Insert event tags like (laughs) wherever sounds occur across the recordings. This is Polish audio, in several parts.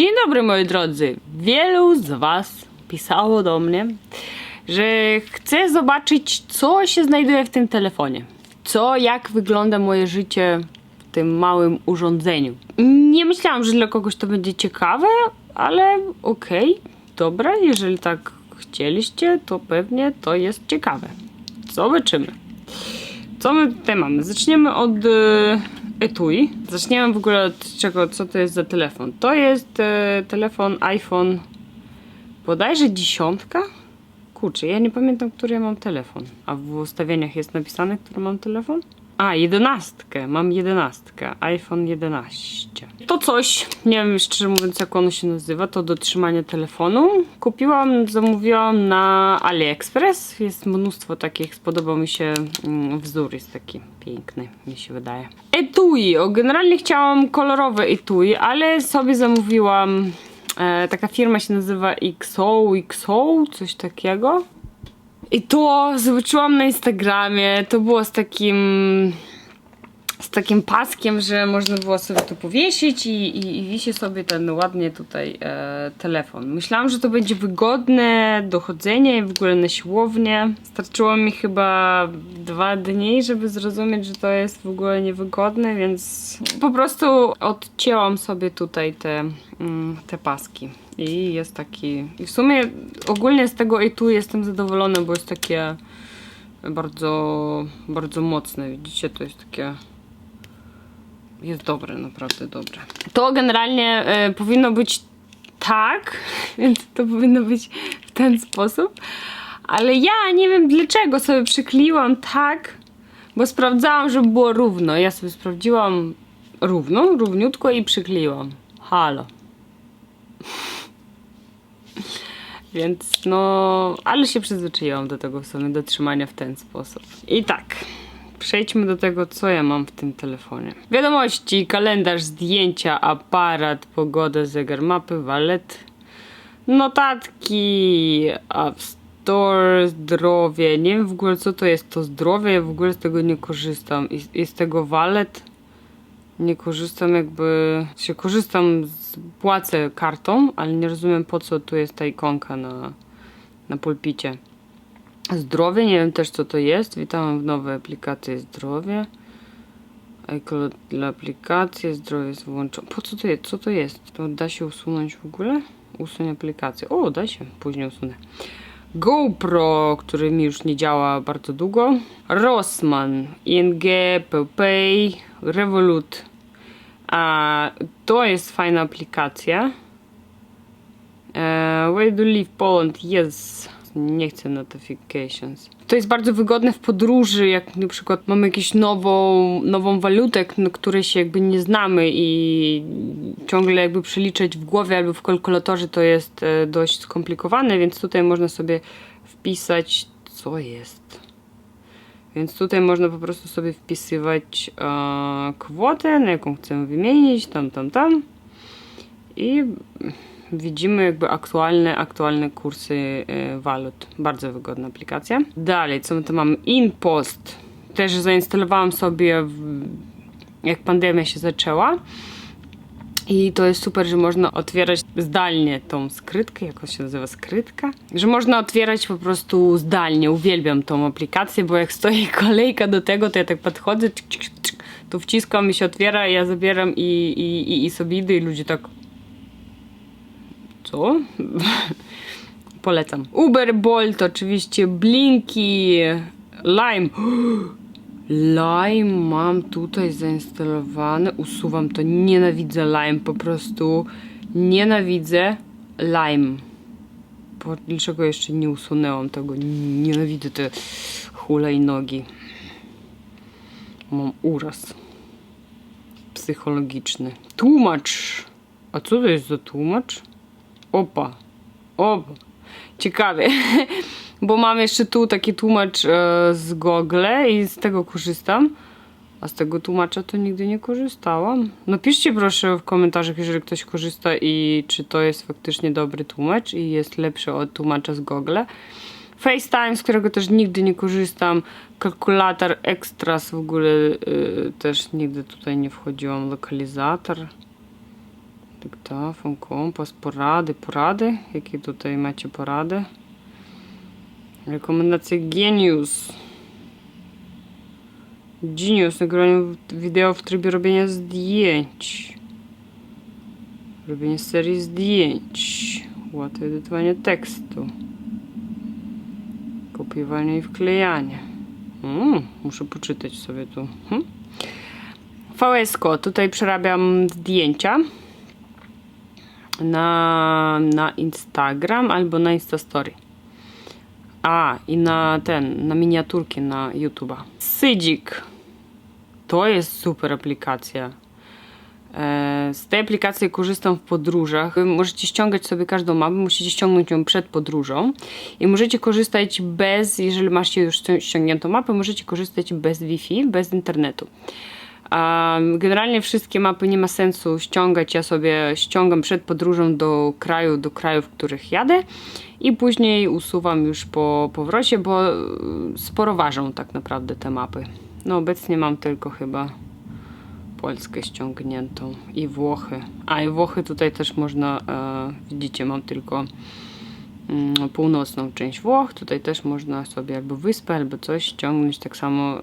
Dzień dobry moi drodzy. Wielu z Was pisało do mnie, że chce zobaczyć, co się znajduje w tym telefonie. Co, jak wygląda moje życie w tym małym urządzeniu. Nie myślałam, że dla kogoś to będzie ciekawe, ale okej, dobra, jeżeli tak chcieliście, to pewnie to jest ciekawe. Zobaczymy. Co my tutaj mamy? Zaczniemy od e, etui. Zaczniemy w ogóle od czego, co to jest za telefon. To jest e, telefon iPhone bodajże dziesiątka? Kurczę, ja nie pamiętam, który ja mam telefon. A w ustawieniach jest napisane, który mam telefon? A, jedenastkę. Mam jedenastkę. iPhone 11. To coś, nie wiem szczerze mówiąc jak ono się nazywa, to do trzymania telefonu. Kupiłam, zamówiłam na AliExpress. Jest mnóstwo takich, spodobał mi się mm, wzór, jest taki piękny, mi się wydaje. Etui, o, generalnie chciałam kolorowe etui, ale sobie zamówiłam E, taka firma się nazywa XO, XO, coś takiego. I to zobaczyłam na Instagramie. To było z takim. Z takim paskiem, że można było sobie to powiesić i, i, i wisi sobie ten ładnie tutaj e, telefon. Myślałam, że to będzie wygodne do chodzenia i w ogóle na siłownię. Starczyło mi chyba dwa dni, żeby zrozumieć, że to jest w ogóle niewygodne, więc po prostu odcięłam sobie tutaj te, mm, te paski. I jest taki. I w sumie ogólnie z tego etui jestem zadowolona, bo jest takie bardzo, bardzo mocne. Widzicie, to jest takie. Jest dobre, naprawdę dobre. To generalnie e, powinno być tak, (laughs) więc to powinno być w ten sposób. Ale ja nie wiem dlaczego sobie przykleiłam tak, bo sprawdzałam, żeby było równo. Ja sobie sprawdziłam równo, równiutko i przykleiłam. Halo. Więc no, ale się przyzwyczaiłam do tego w sumie, do trzymania w ten sposób. I tak, przejdźmy do tego, co ja mam w tym telefonie. Wiadomości, kalendarz, zdjęcia, aparat, pogoda, zegar, mapy, walet, notatki, App Store, zdrowie. Nie wiem w ogóle, co to jest to zdrowie, ja w ogóle z tego nie korzystam. I, z tego walet nie korzystam jakby, się korzystam, z, płacę kartą, ale nie rozumiem po co tu jest ta ikonka na, na pulpicie. Zdrowie, nie wiem też co to jest. Witam w nowej aplikacji zdrowie. iCloud dla aplikacji, zdrowie jest włączone. Po co to jest? Co to jest? To da się usunąć w ogóle? Usuń aplikację. O, da się, później usunę. GoPro, który mi już nie działa bardzo długo. Rossmann, ING, PayPay, Revolut. A to jest fajna aplikacja. E, where do live Poland? Yes. Nie chcę notifications. To jest bardzo wygodne w podróży, jak na przykład mamy jakąś nową, nową walutę, której się jakby nie znamy i ciągle jakby przeliczać w głowie albo w kalkulatorze to jest e, dość skomplikowane, więc tutaj można sobie wpisać co jest. Więc tutaj można po prostu sobie wpisywać e, kwotę, na jaką chcemy wymienić, tam, tam, tam. I widzimy jakby aktualne, aktualne kursy e, walut. Bardzo wygodna aplikacja. Dalej, co my tu mamy? InPost. Też zainstalowałam sobie w, jak pandemia się zaczęła. I to jest super, że można otwierać zdalnie tą skrytkę, jak się nazywa skrytka? Że można otwierać po prostu zdalnie. Uwielbiam tą aplikację, bo jak stoi (laughs) kolejka do tego, to ja tak podchodzę, tu wciskam i się otwiera, ja zabieram i, i, i, i sobie idę i ludzie tak co? (laughs) Polecam. Uber, Bolt, oczywiście, Blinky, Lime. (gasps) Lime mam tutaj zainstalowane. Usuwam to. Nienawidzę Lime. Po prostu nienawidzę Lime. Bo dlaczego jeszcze nie usunęłam tego? Nienawidzę te hulajnogi. Mam uraz psychologiczny. Tłumacz. A co to jest za tłumacz? Opa. Opa. Ciekawie. (laughs) Bo mam jeszcze tu taki tłumacz e, z Google i z tego korzystam. A z tego tłumacza to nigdy nie korzystałam. Napiszcie proszę w komentarzach, jeżeli ktoś korzysta i czy to jest faktycznie dobry tłumacz i jest lepszy od tłumacza z Google. FaceTime, z którego też nigdy nie korzystam. Kalkulator Extras w ogóle y, też nigdy tutaj nie wchodziłam. Lokalizator. Dyktafon, kompas, porady, porady. Jakie tutaj macie porady? Rekomendacje Genius. Genius, nagrywanie wideo w trybie robienia zdjęć. Robienie serii zdjęć. Łatwe edytowanie tekstu. Kopiowanie i wklejanie. Mm, muszę poczytać sobie tu. Hm? VS-ko. Tutaj przerabiam zdjęcia na, na Instagram albo na Instastory. A, i na ten, na miniaturki na YouTube'a. Sydzik. To jest super aplikacja. E, Z tej aplikacji korzystam w podróżach. Możecie ściągać sobie każdą mapę, musicie ściągnąć ją przed podróżą i możecie korzystać bez, jeżeli macie już ścią- ściągniętą mapę, możecie korzystać bez Wi-Fi, bez internetu. Generalnie wszystkie mapy nie ma sensu ściągać. Ja sobie ściągam przed podróżą do kraju, do krajów, w których jadę i później usuwam już po powrocie, bo y, sporo ważą tak naprawdę te mapy. No obecnie mam tylko chyba Polskę ściągniętą i Włochy. A i Włochy tutaj też można, e, widzicie, mam tylko mm, północną część Włoch. Tutaj też można sobie albo wyspę, albo coś ściągnąć. Tak samo e,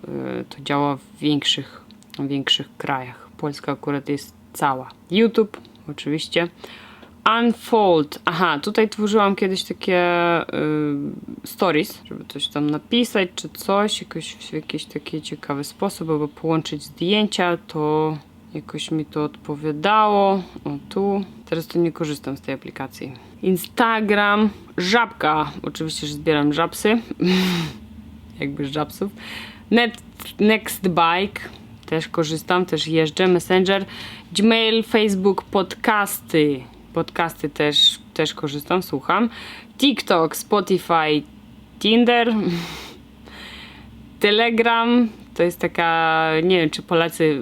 to działa w większych, większych krajach. Polska akurat jest cała. YouTube, oczywiście. Unfold. Aha, tutaj tworzyłam kiedyś takie y, stories, żeby coś tam napisać, czy coś, jakoś w jakiś taki ciekawy sposób, aby połączyć zdjęcia, to jakoś mi to odpowiadało. O tu. Teraz to nie korzystam z tej aplikacji. Instagram, żabka. Oczywiście, że zbieram żabsy. (laughs) Jakby żabsów. Net, next Bike. Też korzystam, też jeżdżę. Messenger, Gmail, Facebook, podcasty. Podcasty też, też korzystam, słucham. TikTok, Spotify, Tinder, (laughs) Telegram. To jest taka, nie wiem, czy Polacy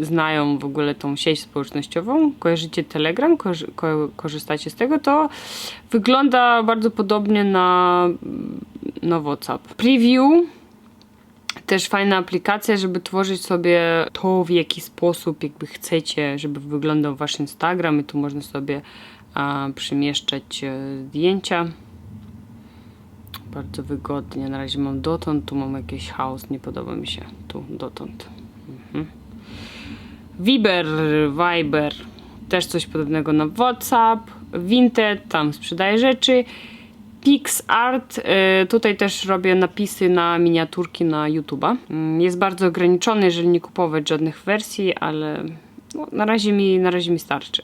znają w ogóle tą sieć społecznościową. Kojarzycie Telegram? Korzy- ko- korzystacie z tego? To wygląda bardzo podobnie na, na WhatsApp. Preview też fajna aplikacja, żeby tworzyć sobie to, w jaki sposób jakby chcecie, żeby wyglądał wasz Instagram i tu można sobie a, e, zdjęcia. Bardzo wygodnie. Na razie mam dotąd, tu mam jakiś chaos, nie podoba mi się. Tu dotąd. Mhm. Viber, Viber, też coś podobnego na WhatsApp. Vinted, tam sprzedaję rzeczy. PixArt, y, tutaj też robię napisy na miniaturki na YouTube'a. Mm, Jest bardzo ograniczony, jeżeli nie kupować żadnych wersji, ale no, na, razie mi, na razie mi starczy.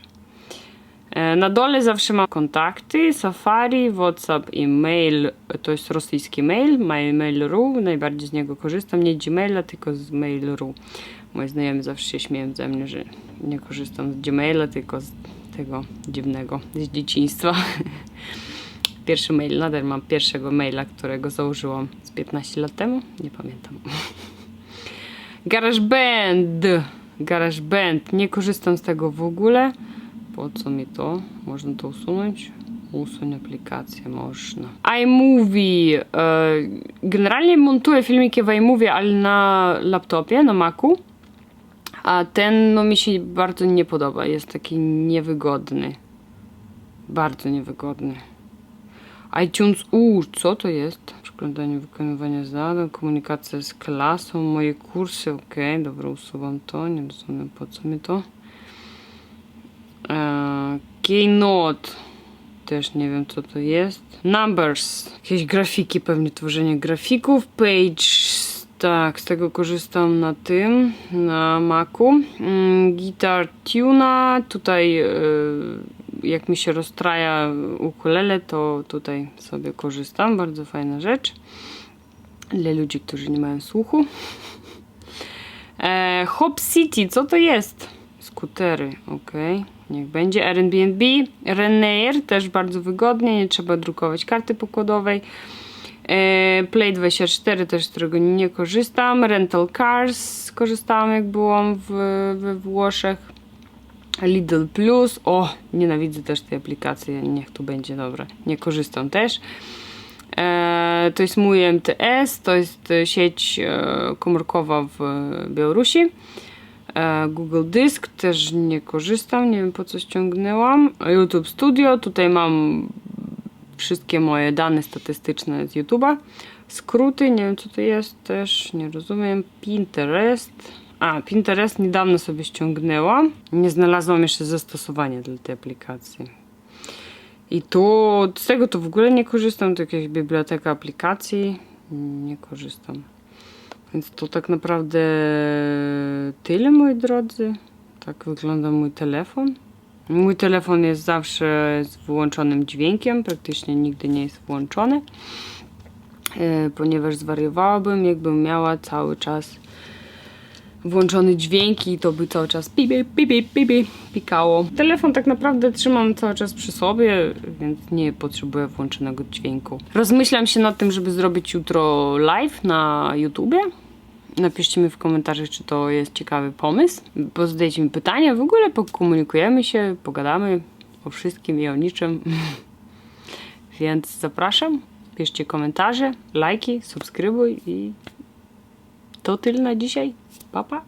E, Na dole zawsze mam kontakty, Safari, WhatsApp i mail. To jest rosyjski mail, my mail.ru. Najbardziej z niego korzystam. Nie Gmaila, tylko z mail.ru. Moi znajomi zawsze się śmieją ze mnie, że nie korzystam z Gmaila, tylko z tego dziwnego z dzieciństwa. (laughs) Pierwszy mail, nadal mam pierwszego maila, którego założyłam z 15 lat temu. Nie pamiętam. (laughs) GarageBand. GarageBand. Nie korzystam z tego w ogóle. Po co mi to? Można to usunąć? Usuń aplikację, można. iMovie. E, generalnie montuję filmiki w iMovie, ale na laptopie, na Macu. A ten no, mi się bardzo nie podoba. Jest taki niewygodny. Bardzo niewygodny. iTunes, uuu, co to jest? Przeglądanie wykonywania zadań, komunikacja z klasą, moje kursy, okej, dobra, usuwam to, nie rozumiem po co mi to. Eee, Keynote, też nie wiem co to jest. Numbers, jakieś grafiki, pewnie tworzenie grafików. Page, tak, z tego korzystam na tym, na Macu. Mm, Guitar Tuna, tutaj e, jak mi się rozstraja ukulele, to tutaj sobie korzystam. Bardzo fajna rzecz. Dla ludzi, którzy nie mają słuchu. E, Hop City, co to jest? Skutery, ok. Niech będzie. Airbnb, Renair, też bardzo wygodnie, nie trzeba drukować karty pokładowej. E, Play 24 też z którego nie korzystam. Rental Cars korzystałam jak byłam w, we Włoszech. Lidl Plus. O, nienawidzę też tej aplikacji. Niech tu będzie dobra. Nie korzystam też. E, to jest mój MTS. To jest e, sieć e, komórkowa w Białorusi. E, Google Disk też nie korzystam, nie wiem po co ściągnęłam. YouTube Studio, tutaj mam wszystkie moje dane statystyczne z YouTube'a. Skróty, nie wiem co to jest też, nie rozumiem. Pinterest. A, Pinterest niedawno sobie ściągnęłam. Nie znalazłam jeszcze zastosowania dla tej aplikacji. I tu z tego to w ogóle nie korzystam, to jakaś biblioteka aplikacji. Nie korzystam. Więc to tak naprawdę tyle, moi drodzy. Tak wygląda mój telefon. Mój telefon jest zawsze z wyłączonym dźwiękiem, praktycznie nigdy nie jest włączony, e, ponieważ zwariowałabym, jakbym miała cały czas włączony dźwięk i to by cały czas pipi, pipi, pipi, pikało. Telefon tak naprawdę trzymam cały czas przy sobie, więc nie potrzebuję włączonego dźwięku. Rozmyślam się nad tym, żeby zrobić jutro live na YouTubie. Napiszcie mi w komentarzach, czy to jest ciekawy pomysł. Pozadajcie mi pytania, w ogóle pokomunikujemy się, pogadamy o wszystkim i o niczym. (laughs) Więc zapraszam, piszcie komentarze, lajki, subskrybuj i to tyle na dzisiaj. Pa, pa.